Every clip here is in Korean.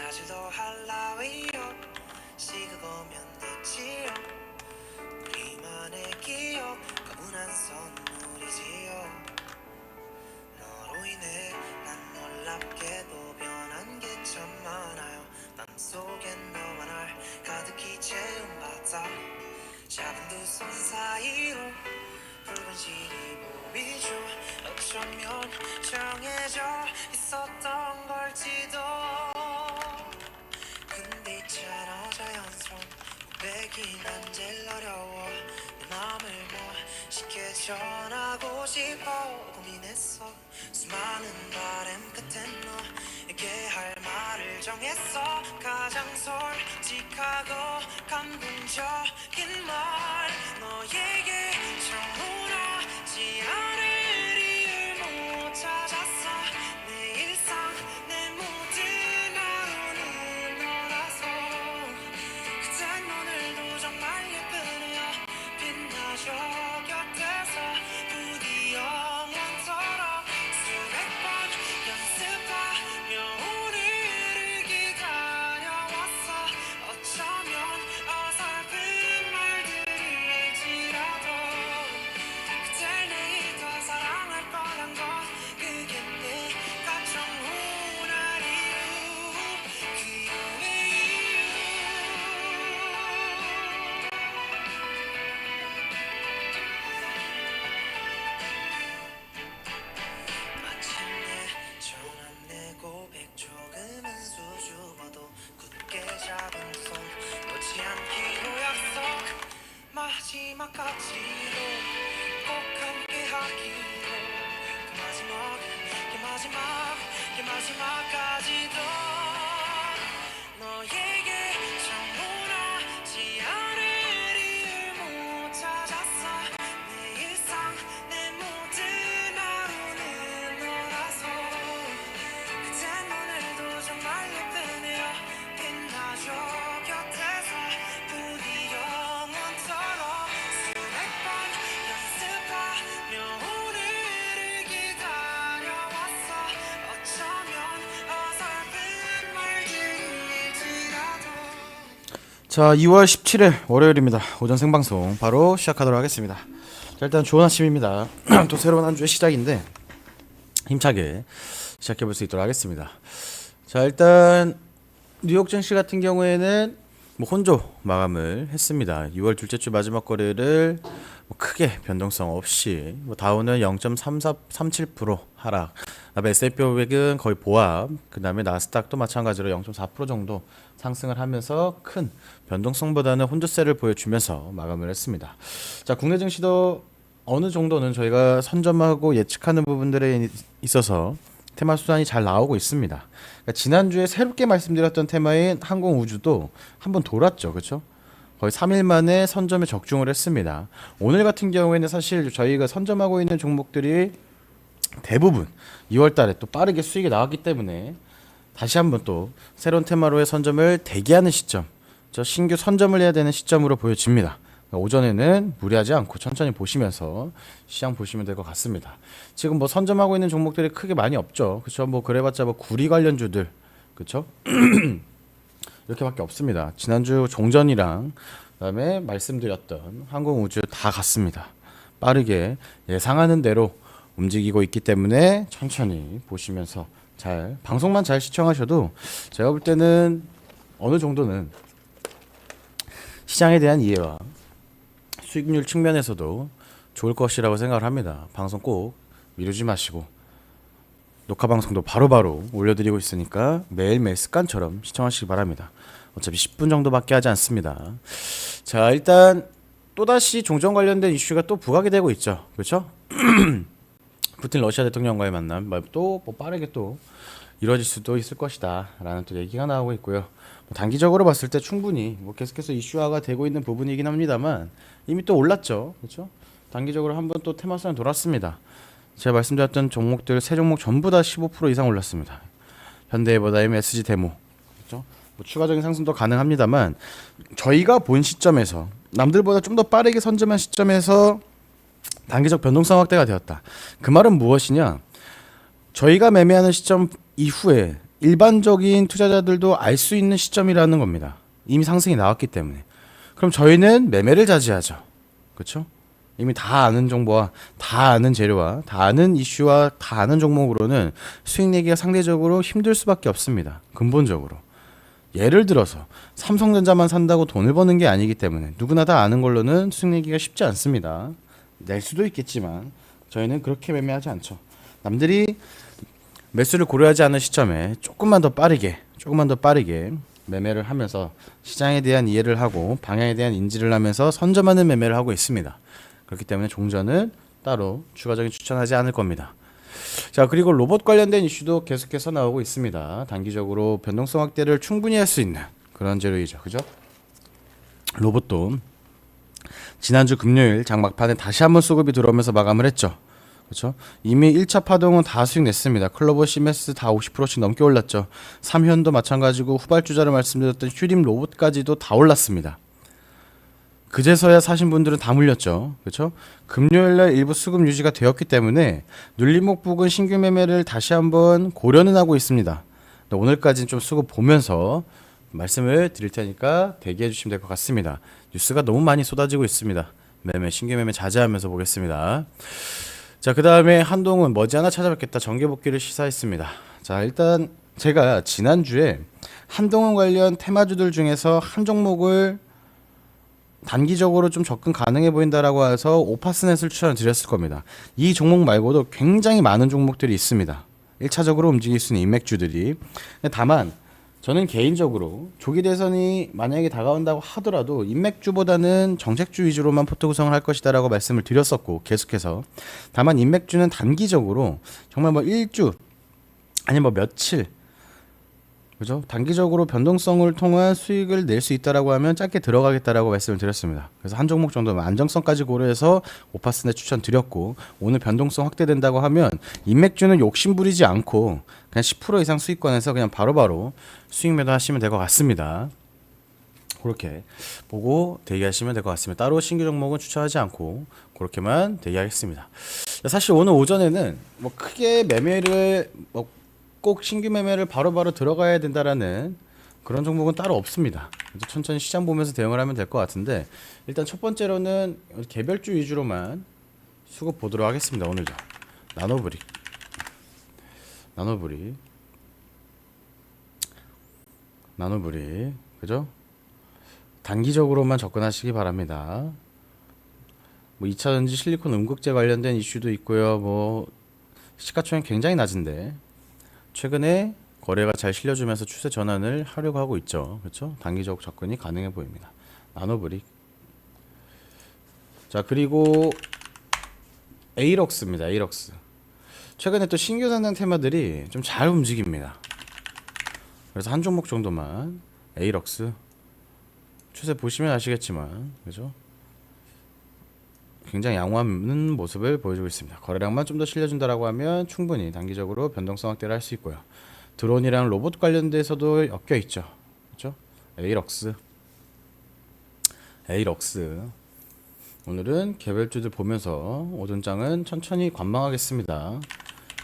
자주도 할라위요. 시그거면 되지요. 우리만의 기억 가문한 선물이지요. 너로 인해 난 놀랍게도 변한 게 참 많아요. 맘속엔 너와 날 가득히 채운 바다. 작은 두 손 사이로 붉은 실이 보이죠. 어쩌면 정해져 있었던 난 제일 어려워. 내 맘을 멋있게 전하고 싶어. 고민했어. 수많은 바람 끝에 너에게 할 말을 정했어. 가장 솔직하고 감동적인 말 너에게 마지막까지도 꼭 함께 하기로. 그 마지막 그 마지막 그 마지막까지도 자, 2월 17일 월요일입니다. 오전 생방송 바로 시작하도록 하겠습니다. 자, 일단 좋은 아침입니다. 또 새로운 한 주의 시작인데 힘차게 시작해 볼 수 있도록 하겠습니다. 자, 일단 뉴욕 증시 같은 경우에는 뭐 혼조 마감을 했습니다. 6월 둘째 주 마지막 거래를 뭐 크게 변동성 없이 뭐 다우는 0.3437% 하락. S&P 500은 거의 보합. 그다음에 나스닥도 마찬가지로 0.4% 정도 상승을 하면서 큰 변동성보다는 혼조세를 보여주면서 마감을 했습니다. 자, 국내 증시도 어느 정도는 저희가 선점하고 예측하는 부분들에 있어서 테마 수단이 잘 나오고 있습니다. 그러니까 지난주에 새롭게 말씀드렸던 테마인 항공 우주도 한번 돌았죠. 그렇죠? 거의 3일 만에 선점에 적중을 했습니다. 오늘 같은 경우에는 사실 저희가 선점하고 있는 종목들이 대부분 2월 달에 또 빠르게 수익이 나왔기 때문에 다시 한번 또 새로운 테마로의 선점을 대기하는 시점, 저 신규 선점을 해야 되는 시점으로 보여집니다. 그러니까 오전에는 무리하지 않고 천천히 보시면서 시장 보시면 될 것 같습니다. 지금 뭐 선점하고 있는 종목들이 크게 많이 없죠. 그렇죠? 뭐 그래봤자 뭐 구리 관련주들, 그렇죠? 이렇게밖에 없습니다. 지난주 종전이랑 그다음에 말씀드렸던 항공 우주 다 갔습니다. 빠르게 예상하는 대로 움직이고 있기 때문에 천천히 보시면서 잘 방송만 잘 시청하셔도 제가 볼 때는 어느 정도는 시장에 대한 이해와 수익률 측면에서도 좋을 것이라고 생각을 합니다. 방송 꼭 미루지 마시고 녹화 방송도 바로바로 올려드리고 있으니까 매일매일 습관처럼 시청하시기 바랍니다. 어차피 10분 정도밖에 하지 않습니다. 자, 일단 또다시 종전 관련된 이슈가 또 부각이 되고 있죠. 그렇죠? 푸틴 러시아 대통령과의 만남 뭐 또뭐 빠르게 또 이루어질 수도 있을 것이다라는 또 얘기가 나오고 있고요. 뭐 단기적으로 봤을 때 충분히 뭐 계속해서 이슈화가 되고 있는 부분이긴 합니다만 이미 또 올랐죠, 그렇죠? 단기적으로 한번 또 테마선 돌았습니다. 제가 말씀드렸던 종목들 세 종목 전부 다 15% 이상 올랐습니다. 현대해보다 MSG 데모, 그렇죠? 뭐 추가적인 상승도 가능합니다만 저희가 본 시점에서 남들보다 좀 더 빠르게 선점한 시점에서 단기적 변동성 확대가 되었다. 그 말은 무엇이냐? 저희가 매매하는 시점 이후에 일반적인 투자자들도 알 수 있는 시점이라는 겁니다. 이미 상승이 나왔기 때문에. 그럼 저희는 매매를 자제하죠. 그렇죠? 이미 다 아는 정보와 다 아는 재료와 다 아는 이슈와 다 아는 종목으로는 수익 내기가 상대적으로 힘들 수밖에 없습니다. 근본적으로. 예를 들어서 삼성전자만 산다고 돈을 버는 게 아니기 때문에 누구나 다 아는 걸로는 수익 내기가 쉽지 않습니다. 낼 수도 있겠지만 저희는 그렇게 매매하지 않죠. 남들이 매수를 고려하지 않은 시점에 조금만 더 빠르게 조금만 더 빠르게 매매를 하면서 시장에 대한 이해를 하고 방향에 대한 인지를 하면서 선점하는 매매를 하고 있습니다. 그렇기 때문에 종전은 따로 추가적인 추천하지 않을 겁니다. 자 그리고 로봇 관련된 이슈도 계속해서 나오고 있습니다. 단기적으로 변동성 확대를 충분히 할 수 있는 그런 재료이죠, 그죠? 로봇도 지난주 금요일 장막판에 다시 한번 수급이 들어오면서 마감을 했죠. 그렇죠? 이미 1차 파동은 다 수익 냈습니다. 클로버 시메스 다 50%씩 넘게 올랐죠. 삼현도 마찬가지고 후발주자로 말씀드렸던 휴림 로봇까지도 다 올랐습니다. 그제서야 사신 분들은 다 물렸죠. 그렇죠? 금요일 날 일부 수급 유지가 되었기 때문에 눌림목 부근 신규 매매를 다시 한번 고려는 하고 있습니다. 오늘까지는 좀 수급 보면서 말씀을 드릴 테니까 대기해 주시면 될 것 같습니다. 뉴스가 너무 많이 쏟아지고 있습니다. 매매 신규 매매 자제하면서 보겠습니다. 자, 그 다음에 한동훈 머지않아 찾아뵙겠다 정계 복귀를 시사했습니다. 자, 일단 제가 지난주에 한동훈 관련 테마주들 중에서 한 종목을 단기적으로 좀 접근 가능해 보인다라고 해서 오파스넷을 추천을 드렸을 겁니다. 이 종목 말고도 굉장히 많은 종목들이 있습니다. 1차적으로 움직일 수 있는 인맥주들이. 다만 저는 개인적으로 조기 대선이 만약에 다가온다고 하더라도 인맥주보다는 정책주 위주로만 포트 구성을 할 것이다라고 말씀을 드렸었고 계속해서 다만 인맥주는 단기적으로 정말 뭐 일주 아니 뭐 며칠 그죠? 단기적으로 변동성을 통한 수익을 낼 수 있다라고 하면 짧게 들어가겠다라고 말씀을 드렸습니다. 그래서 한 종목 정도면 안정성까지 고려해서 오파스net 추천 드렸고 오늘 변동성 확대된다고 하면 인맥주는 욕심 부리지 않고 그냥 10% 이상 수익권에서 그냥 바로 바로 수익 매도하시면 될 것 같습니다. 그렇게 보고 대기하시면 될 것 같습니다. 따로 신규 종목은 추천하지 않고 그렇게만 대기하겠습니다. 사실 오늘 오전에는 뭐 크게 매매를 뭐 꼭 신규 매매를 바로 바로 들어가야 된다라는 그런 종목은 따로 없습니다. 그래서 천천히 시장 보면서 대응을 하면 될 것 같은데 일단 첫 번째로는 개별주 위주로만 수급 보도록 하겠습니다. 오늘도 나노브릭 나노브릭 나노브릭 그죠? 단기적으로만 접근하시기 바랍니다. 뭐 2차 전지 실리콘 음극재 관련된 이슈도 있고요. 뭐 시가총액 굉장히 낮은데 최근에 거래가 잘 실려주면서 추세 전환을 하려고 하고 있죠. 그렇죠? 단기적 접근이 가능해 보입니다. 나노브릭. 자 그리고 에이럭스입니다. 에이럭스. 최근에 또 신규 상장 테마들이 좀 잘 움직입니다. 그래서 한 종목 정도만 에이럭스 추세 보시면 아시겠지만 그죠? 굉장히 양호한 모습을 보여주고 있습니다. 거래량만 좀 더 실려준다라고 하면 충분히 단기적으로 변동성 확대를 할 수 있고요. 드론이랑 로봇 관련돼서도 엮여 있죠. 그렇죠? 에이럭스, 에이럭스. 오늘은 개별주들 보면서 오전장은 천천히 관망하겠습니다.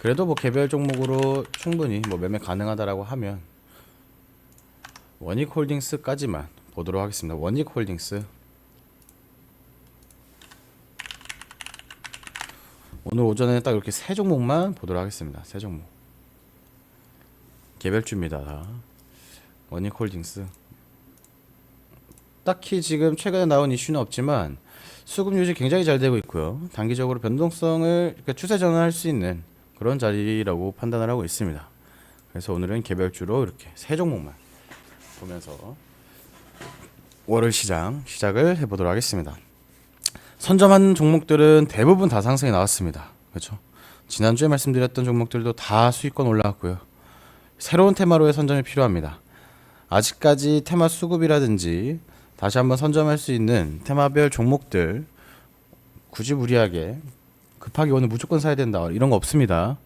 그래도 뭐 개별 종목으로 충분히 뭐 매매 가능하다라고 하면 원익 홀딩스까지만 보도록 하겠습니다. 원익 홀딩스. 오늘 오전에 딱 이렇게 세 종목만 보도록 하겠습니다. 세 종목. 개별주입니다. 다. 원익홀딩스. 딱히 지금 최근에 나온 이슈는 없지만 수급 유지 굉장히 잘 되고 있고요. 단기적으로 변동성을 이렇게 추세 전환할 수 있는 그런 자리라고 판단을 하고 있습니다. 그래서 오늘은 개별주로 이렇게 세 종목만 보면서 월요일 시장 시작을 해보도록 하겠습니다. 선점한 종목들은 대부분 다 상승이 나왔습니다. 그렇죠? 지난주에 말씀드렸던 종목들도 다 수익권 올라왔고요. 새로운 테마로의 선점이 필요합니다. 아직까지 테마 수급이라든지 다시 한번 선점할 수 있는 테마별 종목들 굳이 무리하게 급하게 오늘 무조건 사야 된다 이런 거 없습니다.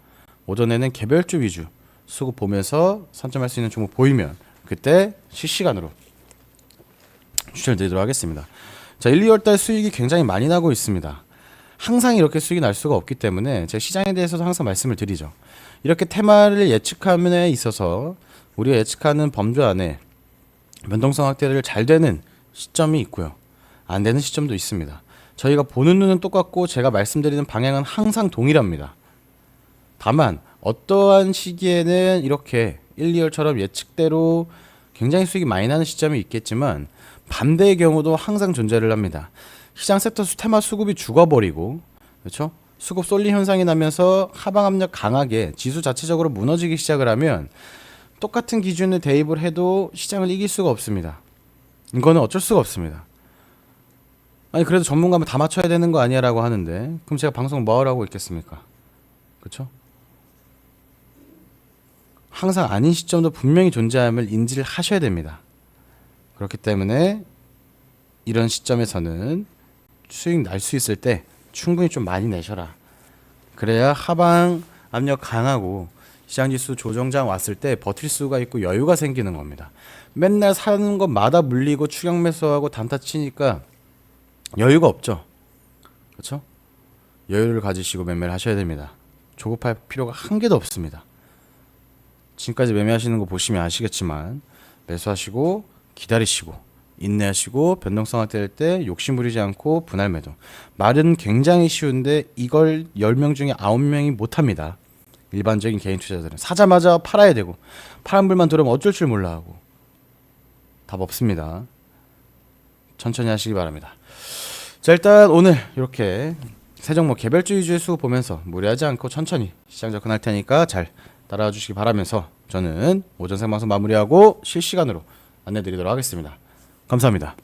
오전에는 개별주 위주 수급 보면서 선점할 수 있는 종목 보이면 그때 실시간으로 추천을 드리도록 하겠습니다. 자, 1, 2월 달 수익이 굉장히 많이 나고 있습니다. 항상 이렇게 수익이 날 수가 없기 때문에 제가 시장에 대해서도 항상 말씀을 드리죠. 이렇게 테마를 예측함에 있어서 우리가 예측하는 범주 안에 변동성 확대를 잘 되는 시점이 있고요. 안 되는 시점도 있습니다. 저희가 보는 눈은 똑같고 제가 말씀드리는 방향은 항상 동일합니다. 다만 어떠한 시기에는 이렇게 1, 2월처럼 예측대로 굉장히 수익이 많이 나는 시점이 있겠지만 반대의 경우도 항상 존재를 합니다. 시장 섹터 수 테마 수급이 죽어버리고 그렇죠? 수급 쏠림 현상이 나면서 하방 압력 강하게 지수 자체적으로 무너지기 시작을 하면 똑같은 기준을 대입을 해도 시장을 이길 수가 없습니다. 이거는 어쩔 수가 없습니다. 아니 그래도 전문가면 다 맞춰야 되는 거 아니야라고 하는데 그럼 제가 방송 뭐 하라고 있겠습니까? 그렇죠? 항상 아닌 시점도 분명히 존재함을 인지를 하셔야 됩니다. 그렇기 때문에 이런 시점에서는 수익 날 수 있을 때 충분히 좀 많이 내셔라. 그래야 하방 압력 강하고 시장 지수 조정장 왔을 때 버틸 수가 있고 여유가 생기는 겁니다. 맨날 사는 것마다 물리고 추격 매수하고 단타 치니까 여유가 없죠. 그렇죠? 여유를 가지시고 매매를 하셔야 됩니다. 조급할 필요가 한 개도 없습니다. 지금까지 매매하시는 거 보시면 아시겠지만 매수하시고 기다리시고 인내하시고 변동성 확대될 때 욕심 부리지 않고 분할 매도. 말은 굉장히 쉬운데 이걸 10명 중에 9명이 못 합니다. 일반적인 개인 투자자들은 사자마자 팔아야 되고 파란 불만 들어오면 어쩔 줄 몰라 하고 답 없습니다. 천천히 하시기 바랍니다. 자 일단 오늘 이렇게 세 종목 개별주 위주의 수 보면서 무리하지 않고 천천히 시장 접근할 테니까 잘 따라와 주시기 바라면서 저는 오전 생방송 마무리하고 실시간으로 안내드리도록 하겠습니다. 감사합니다.